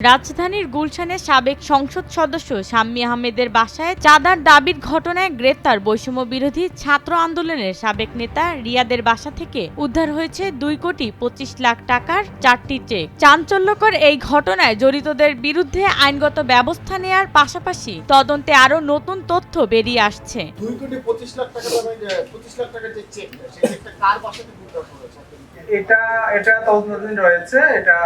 রাজধানীর গুলশানের সাবেক সংসদ সদস্য শাম্মী আহমেদের বাসায় চাঁদার দাবির ঘটনায় গ্রেপ্তার বৈষম্য বিরোধী ছাত্র আন্দোলনের সাবেক নেতা রিয়াদের বাসা থেকে উদ্ধার হয়েছে দুই কোটি পঁচিশ লাখ টাকার চারটি চেক। চাঞ্চল্যকর এই ঘটনায় জড়িতদের বিরুদ্ধে আইনগত ব্যবস্থা নেয়ার পাশাপাশি তদন্তে আরও নতুন তথ্য বেরিয়ে আসছে। দুই কোটি পঁচিশ লাখ টাকা পঁচিশ লাখ টাকার যে চেক কার বাসাতে উদ্ধার করেছে? এটা এটা তদন্তাধীন রয়েছে এটা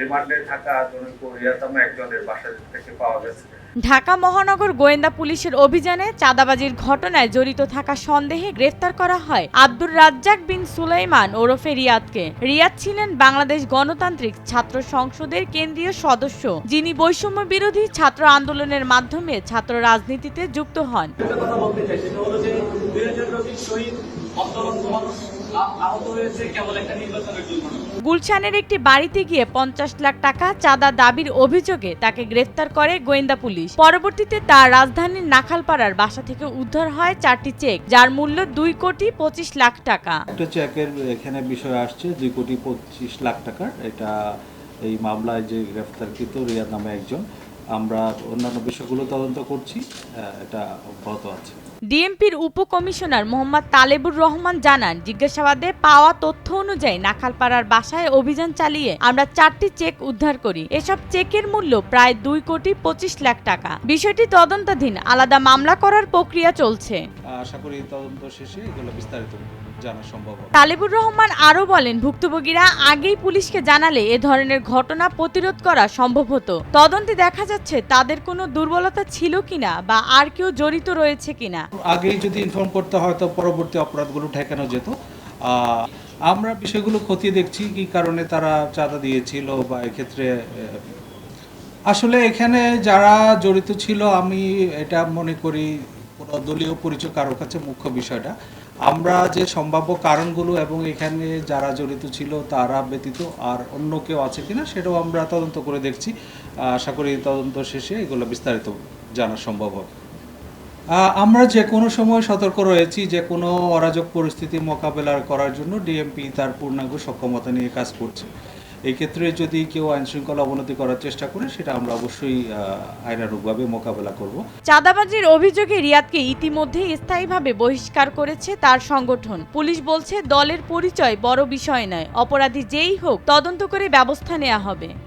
রিমান্ডে থাকা জনৈক রিয়াতম একজনের বাসা থেকে পাওয়া গেছে। ঢাকা মহানগর গোয়েন্দা পুলিশের অভিযানে চাঁদাবাজির ঘটনায় জড়িত থাকা সন্দেহে গ্রেফতার করা হয় আব্দুর রাজ্জাক বিন সুলাইমান ওরফে রিয়াদকে। রিয়াদ ছিলেন বাংলাদেশ গণতান্ত্রিক ছাত্র সংসদের কেন্দ্রীয় সদস্য যিনি বৈষম্য বিরোধী ছাত্র আন্দোলনের মাধ্যমে ছাত্র রাজনীতিতে যুক্ত হন। আহত হয়েছে কেবল একটা নির্বাচনের জন্য। গুলশানের একটি বাড়িতে গিয়ে পঞ্চাশ লাখ টাকা চাঁদা দাবির অভিযোগে তাকে গ্রেফতার করে গোয়েন্দা পুলিশ। পরবর্তীতে তার রাজধানীর নাখালপাড়ার বাসা থেকে উদ্ধার হয় চারটি চেক, যার মূল্য দুই কোটি পঁচিশ লাখ টাকা। একটা চেকের এখানে বিষয় আসছে, দুই কোটি পঁচিশ লাখ টাকার। এটা এই মামলায় যে গ্রেফতারকৃত রিয়াদ নামে একজন। আমরা অন্যান্য বিষয়গুলো তদন্ত করছি এটা অব্যাহত আছে। ডিএমপির উপকমিশনার মোহাম্মদ তালেবুর রহমান জানান জিজ্ঞাসাবাদে পাওয়া তথ্য অনুযায়ী নাখালপাড়ার বাসায় অভিযান চালিয়ে আমরা চারটি চেক উদ্ধার করি। এসব চেকের মূল্য প্রায় দুই কোটি পঁচিশ লাখ টাকা। বিষয়টি তদন্তাধীন আলাদা মামলা করার প্রক্রিয়া চলছে। আশা করি তদন্ত শেষে এগুলো বিস্তারিত জানা সম্ভব তালেবুর রহমান আরও বলেন ভুক্তভোগীরা আগেই পুলিশকে জানালে এ ধরনের ঘটনা প্রতিরোধ করা সম্ভব হতো। তদন্তে দেখা যাচ্ছে, তাদের কোনো দুর্বলতা ছিল কিনা বা আর কেউ জড়িত রয়েছে কিনা? আগেই যদি ইনফর্ম করতে হয়, তো পরবর্তী অপরাধগুলো ঠেকানো যেত। আমরা বিষয়গুলো খতিয়ে দেখছি, কি কারণে তারা চাঁদা দিয়েছিল বা এক্ষেত্রে আসলে এখানে যারা জড়িত ছিল, আমি এটা মনে করি কোনো দলীয় পরিচয় কারোর কাছে মুখ্য বিষয়টা। আমরা যে সম্ভাব্য কারণগুলো এবং এখানে যারা জড়িত ছিল তারা ব্যতীত আর অন্য কেউ আছে কিনা সেটাও আমরা তদন্ত করে দেখছি। আশা করি তদন্ত শেষে এগুলো বিস্তারিত জানা সম্ভব হবে। আমরা যে কোনো সময় সতর্ক রয়েছি যে কোনো অরাজক পরিস্থিতি মোকাবেলা করার জন্য ডিএমপি তার পূর্ণাঙ্গ সক্ষমতা নিয়ে কাজ করছে। এই ক্ষেত্রে যদি কেউ আইন শৃঙ্খলা অবনতি করার চেষ্টা করে, সেটা আমরা অবশ্যই আইনানুগভাবে মোকাবেলা করব। চাঁদাবাজির অভিযোগে রিয়াদকে ইতিমধ্যে স্থায়ীভাবে বহিষ্কার করেছে তার সংগঠন। পুলিশ বলছে, দলের পরিচয় বড় বিষয় নয়, অপরাধী যেই হোক, তদন্ত করে ব্যবস্থা নেওয়া হবে।